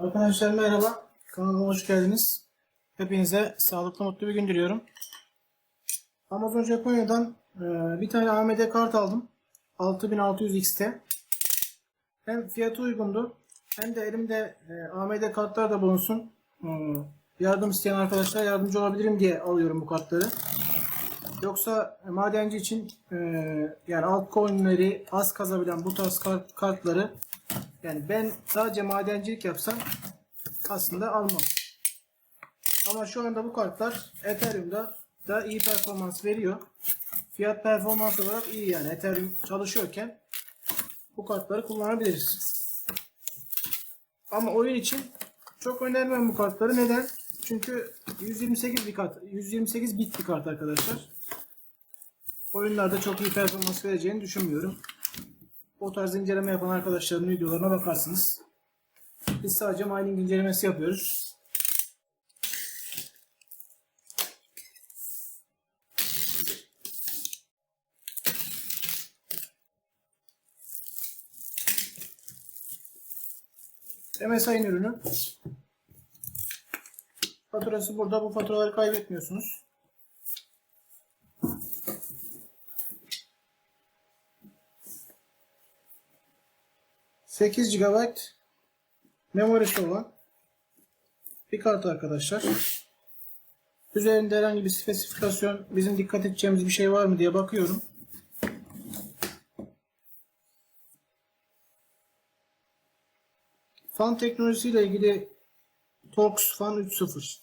Arkadaşlar merhaba. Kanalıma hoş geldiniz. Hepinize sağlıklı mutlu bir gün diliyorum. Amazon Japonya'dan e, bir tane AMD kart aldım. 6600 XT. Hem fiyatı uygundu hem de elimde e, AMD kartlar da bulunsun. E, yardım isteyen arkadaşlar yardımcı olabilirim diye alıyorum bu kartları. Yoksa madenci için yani altcoin'leri az kazabilen bu tarz kart, kartları yani ben sadece madencilik yapsam aslında almam. Ama şu anda bu kartlar Ethereum'da da iyi performans veriyor. Fiyat performans olarak iyi yani. Ethereum çalışıyorken bu kartları kullanabiliriz. Ama oyun için çok önermem bu kartları. Neden? Çünkü 128 bir kart, 128 bit bir kart arkadaşlar. Oyunlarda çok iyi performans vereceğini düşünmüyorum. O tarz inceleme yapan arkadaşların videolarına bakarsınız. Biz sadece mining incelemesi yapıyoruz. MSI'nin ürünü. Faturası burada. Bu faturaları kaybetmiyorsunuz. ...8 GB memorisi olan bir kart arkadaşlar. Üzerinde herhangi bir spesifikasyon, bizim dikkat edeceğimiz bir şey var mı diye bakıyorum. Fan teknolojisiyle ilgili Torx Fan 3.0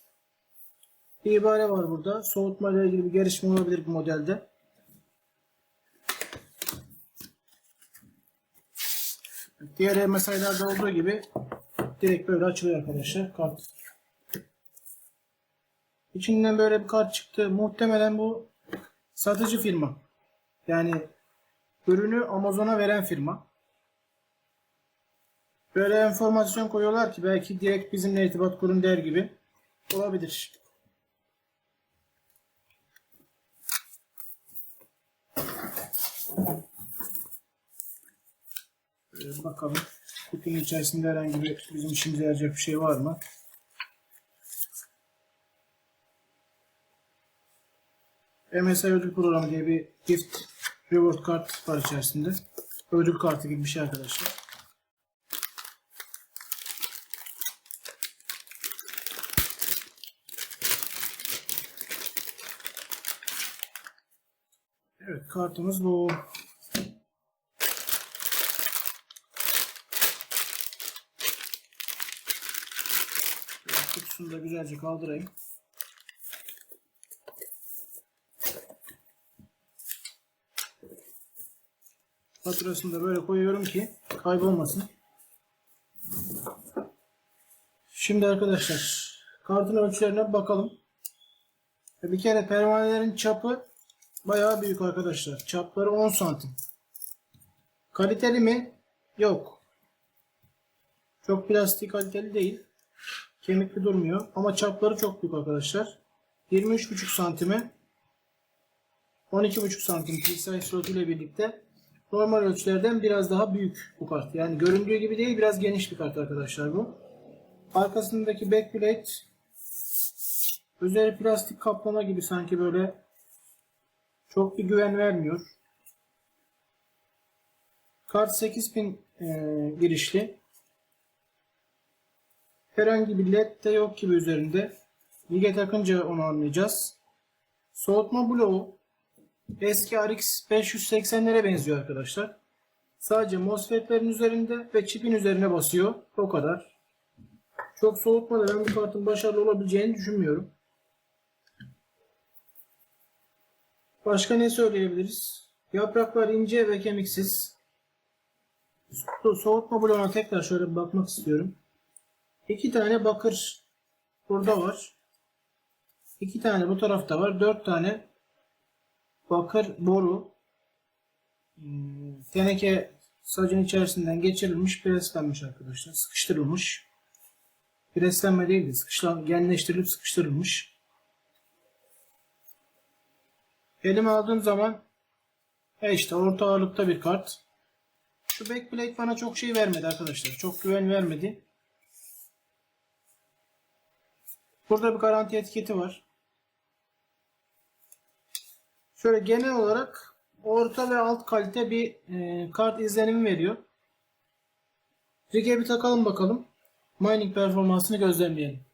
bir ibare var burada. Soğutma ile ilgili bir gelişme olabilir bu modelde. Diğer MSI'lerde olduğu gibi direkt böyle açılıyor arkadaşlar kart. İçinden böyle bir kart çıktı. Muhtemelen bu satıcı firma. Yani ürünü Amazon'a veren firma. Böyle enformasyon koyuyorlar ki belki direkt bizimle irtibat kurun der gibi olabilir. Ee, bakalım kutunun içerisinde herhangi bir bizim işimize yarayacak bir şey var mı? MSI ödül programı diye bir gift reward kart var içerisinde. Ödül kartı gibi bir şey arkadaşlar. Evet kartımız bu. Kutusunu da güzelce kaldırayım. Faturasını da böyle koyuyorum ki kaybolmasın. Şimdi arkadaşlar kartın ölçülerine bakalım. Bir kere pervanelerin çapı bayağı büyük arkadaşlar. Çapları 10 santim. Kaliteli mi? Yok. Çok plastik kaliteli değil. Kemikli durmuyor. Ama çapları çok büyük arkadaşlar. 23,5 santime 12,5 santim PCI slot ile birlikte normal ölçülerden biraz daha büyük bu kart. Yani göründüğü gibi değil biraz geniş bir kart arkadaşlar bu. Arkasındaki backplate üzeri plastik kaplama gibi sanki böyle çok bir güven vermiyor. Kart 8 pin e, girişli. Herhangi bir led de yok gibi üzerinde. Lige takınca onu anlayacağız. Soğutma bloğu eski RX 580'lere benziyor arkadaşlar. Sadece MOSFET'lerin üzerinde ve çipin üzerine basıyor. O kadar. Çok soğutmadı. Ben bu kartın başarılı olabileceğini düşünmüyorum. Başka ne söyleyebiliriz? Yapraklar ince ve kemiksiz. So- Soğutma bloğuna tekrar şöyle bir bakmak istiyorum. İki tane bakır burada var. İki tane bu tarafta var. Dört tane bakır boru hmm, teneke sacın içerisinden geçirilmiş, preslenmiş arkadaşlar. Sıkıştırılmış. Preslenme değil de genleştirilip sıkıştırılmış. Elime aldığım zaman e işte orta ağırlıkta bir kart. Şu backplate bana çok şey vermedi arkadaşlar. Çok güven vermedi. Burada bir garanti etiketi var. Şöyle genel olarak orta ve alt kalite bir e, kart izlenimi veriyor. Rig'e bir takalım bakalım. Mining performansını gözlemleyelim.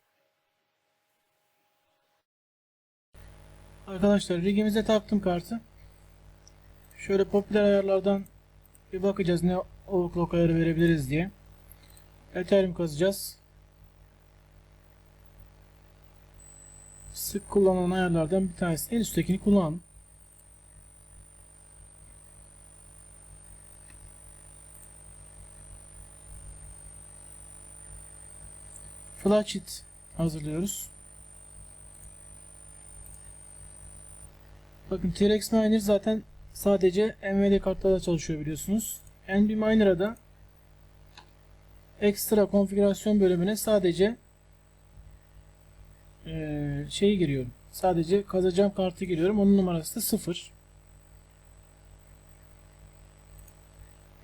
Arkadaşlar rigimize taktım kartı. Şöyle popüler ayarlardan bir bakacağız ne overclock ayarı verebiliriz diye. Ethereum kazacağız. Sık kullanılan ayarlardan bir tanesi. En üsttekini kullanalım. Flash sheet hazırlıyoruz. Bakın T-Rex Miner zaten sadece NVIDIA kartlarda çalışıyor biliyorsunuz. NB Miner'a da ekstra konfigürasyon bölümüne sadece ee, şeyi giriyorum. Sadece kazacağım kartı giriyorum. Onun numarası da 0.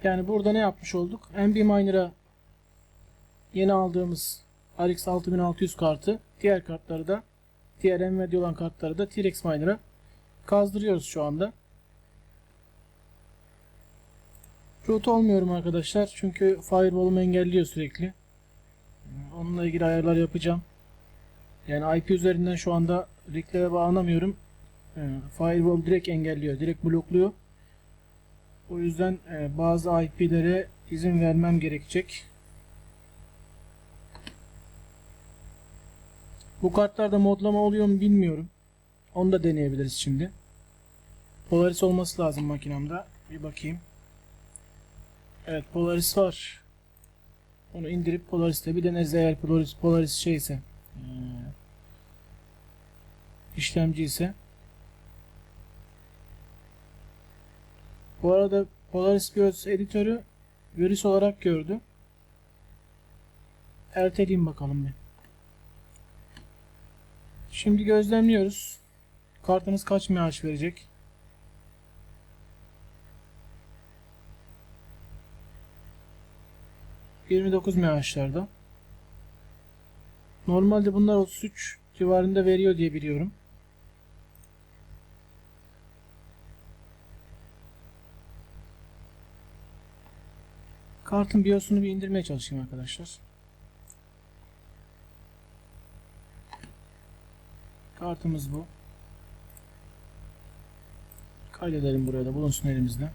Yani burada ne yapmış olduk? NB Miner'a yeni aldığımız RX 6600 kartı diğer kartları da diğer Nvidia olan kartları da T-Rex Miner'a kazdırıyoruz şu anda. Root olmuyorum arkadaşlar. Çünkü firewall'umu engelliyor sürekli. Onunla ilgili ayarlar yapacağım. Yani IP üzerinden şu anda riglere bağlanamıyorum. Ee, Firewall direkt engelliyor. Direkt blokluyor. O yüzden e, bazı IP'lere izin vermem gerekecek. Bu kartlarda modlama oluyor mu bilmiyorum. Onu da deneyebiliriz şimdi. Polaris olması lazım makinemde. Bir bakayım. Evet Polaris var. Onu indirip Polaris'te bir deneriz eğer Polaris, Polaris şeyse ee, işlemci ise. Bu arada Polaris BIOS editörü virüs olarak gördü. Erteleyeyim bakalım bir. Şimdi gözlemliyoruz. Kartınız kaç MH verecek? ...29 MH'larda. Normalde bunlar 33 civarında veriyor diye biliyorum. Kartın BIOS'unu bir indirmeye çalışayım arkadaşlar. Kartımız bu. Kaydedelim buraya da bulunsun elimizde.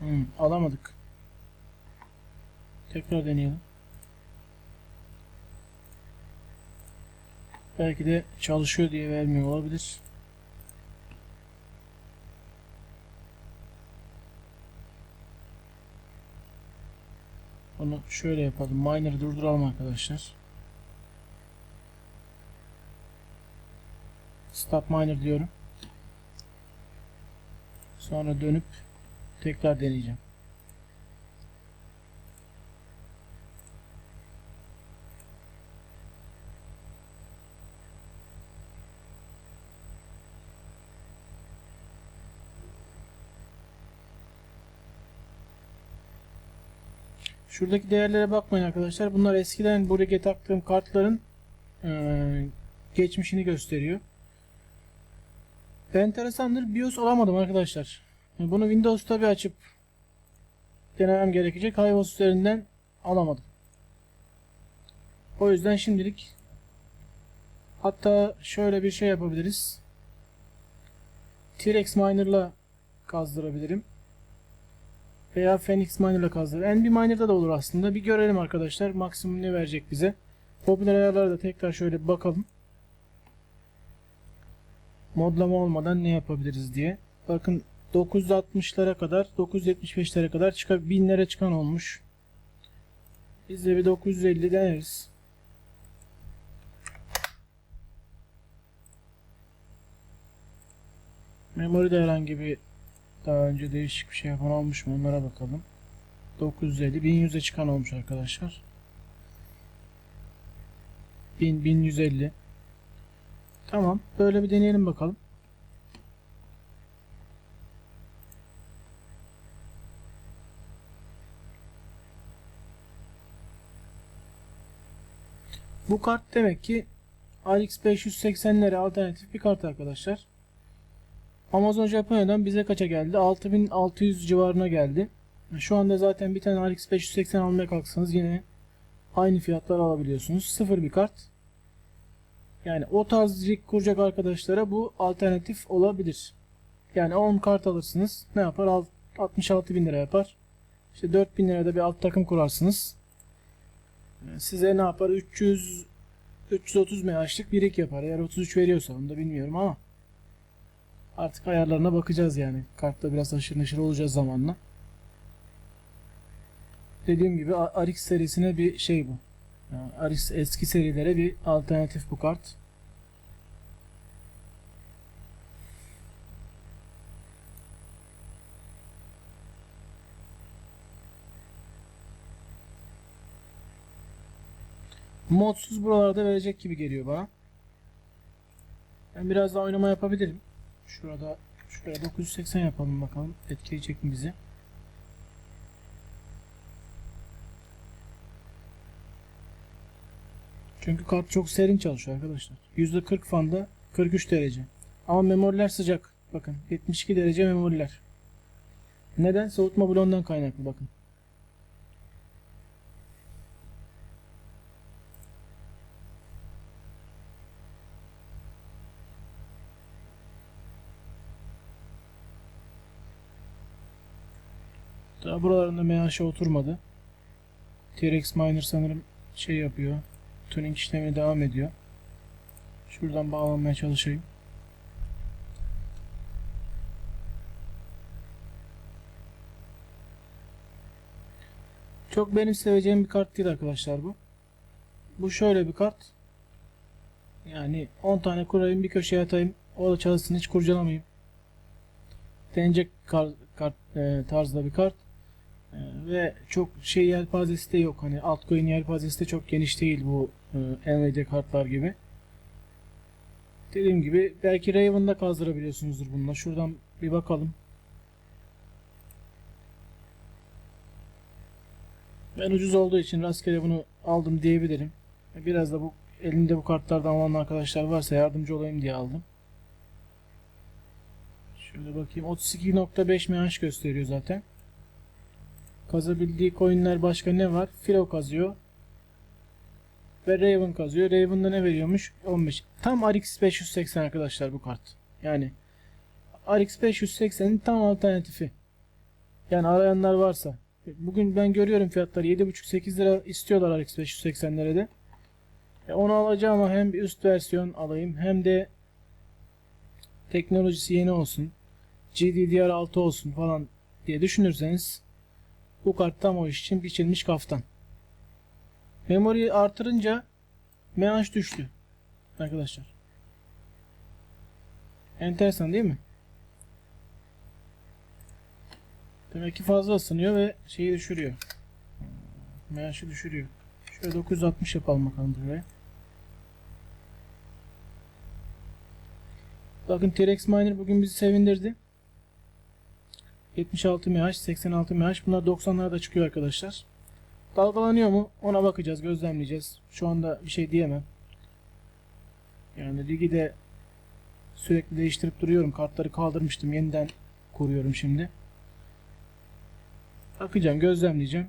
Hmm, alamadık. Tekrar deneyelim. Belki de çalışıyor diye vermiyor olabilir. Bunu şöyle yapalım. Miner'ı durduralım arkadaşlar. Stop miner diyorum. Sonra dönüp tekrar deneyeceğim. Şuradaki değerlere bakmayın arkadaşlar. Bunlar eskiden buraya taktığım kartların e, geçmişini gösteriyor. Enteresandır. BIOS alamadım arkadaşlar. Bunu Windows'ta bir açıp denemem gerekecek. iOS üzerinden alamadım. O yüzden şimdilik hatta şöyle bir şey yapabiliriz. T-Rex Miner'la kazdırabilirim. Veya Phoenix Miner'la kazdır. NB Miner'da da olur aslında. Bir görelim arkadaşlar. Maksimum ne verecek bize. Popüler ayarlara da tekrar şöyle bir bakalım. Modlama olmadan ne yapabiliriz diye. Bakın 960'lara kadar 975'lere kadar çıkar binlere çıkan olmuş. Biz de bir 950 deneriz. Memoride herhangi bir daha önce değişik bir şey yapan olmuş mu onlara bakalım. 950 1100'e çıkan olmuş arkadaşlar. 1000 1150 Tamam böyle bir deneyelim bakalım. Bu kart demek ki RX 580'lere alternatif bir kart arkadaşlar. Amazon Japonya'dan bize kaça geldi? 6600 civarına geldi. Şu anda zaten bir tane RX 580 almaya kalksanız yine aynı fiyatlar alabiliyorsunuz. Sıfır bir kart. Yani o tarz rig kuracak arkadaşlara bu alternatif olabilir. Yani 10 kart alırsınız. Ne yapar? Alt- 66 bin lira yapar. İşte 4000 lirada bir alt takım kurarsınız. Ee, Size ne yapar? 300 330 MH'lık bir rig yapar. Eğer 33 veriyorsa onu da bilmiyorum ama artık ayarlarına bakacağız yani. Kartta biraz aşırı neşir olacağız zamanla. Dediğim gibi RX serisine bir şey bu. Yani RX eski serilere bir alternatif bu kart. Modsuz buralarda verecek gibi geliyor bana. Ben biraz daha oynama yapabilirim. Şurada şuraya 980 yapalım bakalım. Etkileyecek mi bizi? Çünkü kart çok serin çalışıyor arkadaşlar. %40 fanda 43 derece. Ama memoriler sıcak. Bakın 72 derece memoriler. Neden? Soğutma bloğundan kaynaklı bakın. Daha buralarında MH oturmadı. T-Rex Miner sanırım şey yapıyor. Tuning işlemine devam ediyor. Şuradan bağlanmaya çalışayım. Çok benim seveceğim bir kart değil arkadaşlar bu. Bu şöyle bir kart. Yani 10 tane kurayım bir köşeye atayım. O da çalışsın hiç kurcalamayayım. Denecek kar, kart, e, tarzda bir kart. E, ve çok şey yelpazesi de yok. Hani altcoin yelpazesi de çok geniş değil bu e, Nvidia kartlar gibi. Dediğim gibi belki Raven'da kazdırabiliyorsunuzdur bununla. Şuradan bir bakalım. Ben ucuz olduğu için rastgele bunu aldım diyebilirim. Biraz da bu elimde bu kartlardan olan arkadaşlar varsa yardımcı olayım diye aldım. Şöyle bakayım 32.5 MH gösteriyor zaten. Kazabildiği coinler başka ne var? Filo kazıyor. Ve Raven kazıyor. Raven'da ne veriyormuş? 15. Tam RX 580 arkadaşlar bu kart. Yani RX 580'in tam alternatifi. Yani arayanlar varsa. Bugün ben görüyorum fiyatları 7.5-8 lira istiyorlar RX 580'lere de. E onu alacağım ama hem bir üst versiyon alayım hem de teknolojisi yeni olsun. GDDR6 olsun falan diye düşünürseniz bu kart tam o iş için biçilmiş kaftan. Memoriyi artırınca MH düştü. Arkadaşlar. Enteresan değil mi? Demek ki fazla ısınıyor ve şeyi düşürüyor. MH'ı düşürüyor. Şöyle 960 yapalım bakalım buraya. Bakın T-Rex Miner bugün bizi sevindirdi. 76 MH, 86 MH. Bunlar 90'larda çıkıyor arkadaşlar. Dalgalanıyor mu? Ona bakacağız, gözlemleyeceğiz. Şu anda bir şey diyemem. Yani ligi de sürekli değiştirip duruyorum. Kartları kaldırmıştım. Yeniden kuruyorum şimdi. Bakacağım, gözlemleyeceğim.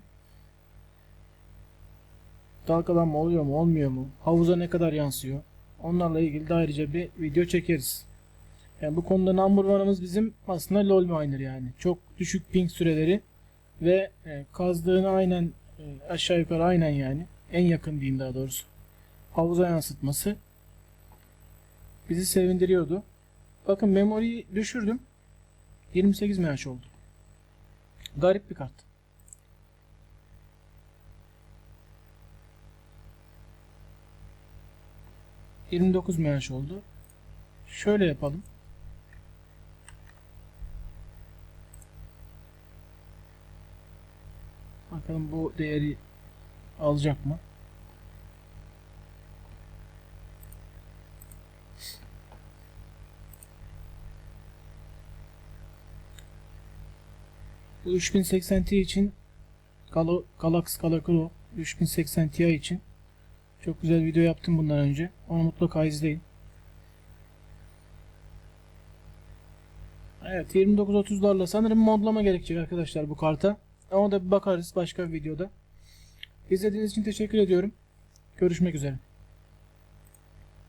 Dalgalanma oluyor mu, olmuyor mu? Havuza ne kadar yansıyor? Onlarla ilgili de ayrıca bir video çekeriz. Yani bu konuda number one'ımız bizim aslında LoL miner yani. Çok düşük ping süreleri ve e, kazdığını aynen e, aşağı yukarı aynen yani. En yakın diyeyim daha doğrusu. Havuza yansıtması bizi sevindiriyordu. Bakın memoriyi düşürdüm. 28 MH oldu. Garip bir kart. ...29 MH oldu. Şöyle yapalım. Bakalım bu değeri alacak mı? Bu 3080 Ti için Galo, Galaxy Pro 3080 Ti için Çok güzel video yaptım bundan önce. Onu mutlaka izleyin. Evet 29-30'larla sanırım modlama gerekecek arkadaşlar bu karta. Ama da bakarız başka bir videoda. İzlediğiniz için teşekkür ediyorum. Görüşmek üzere.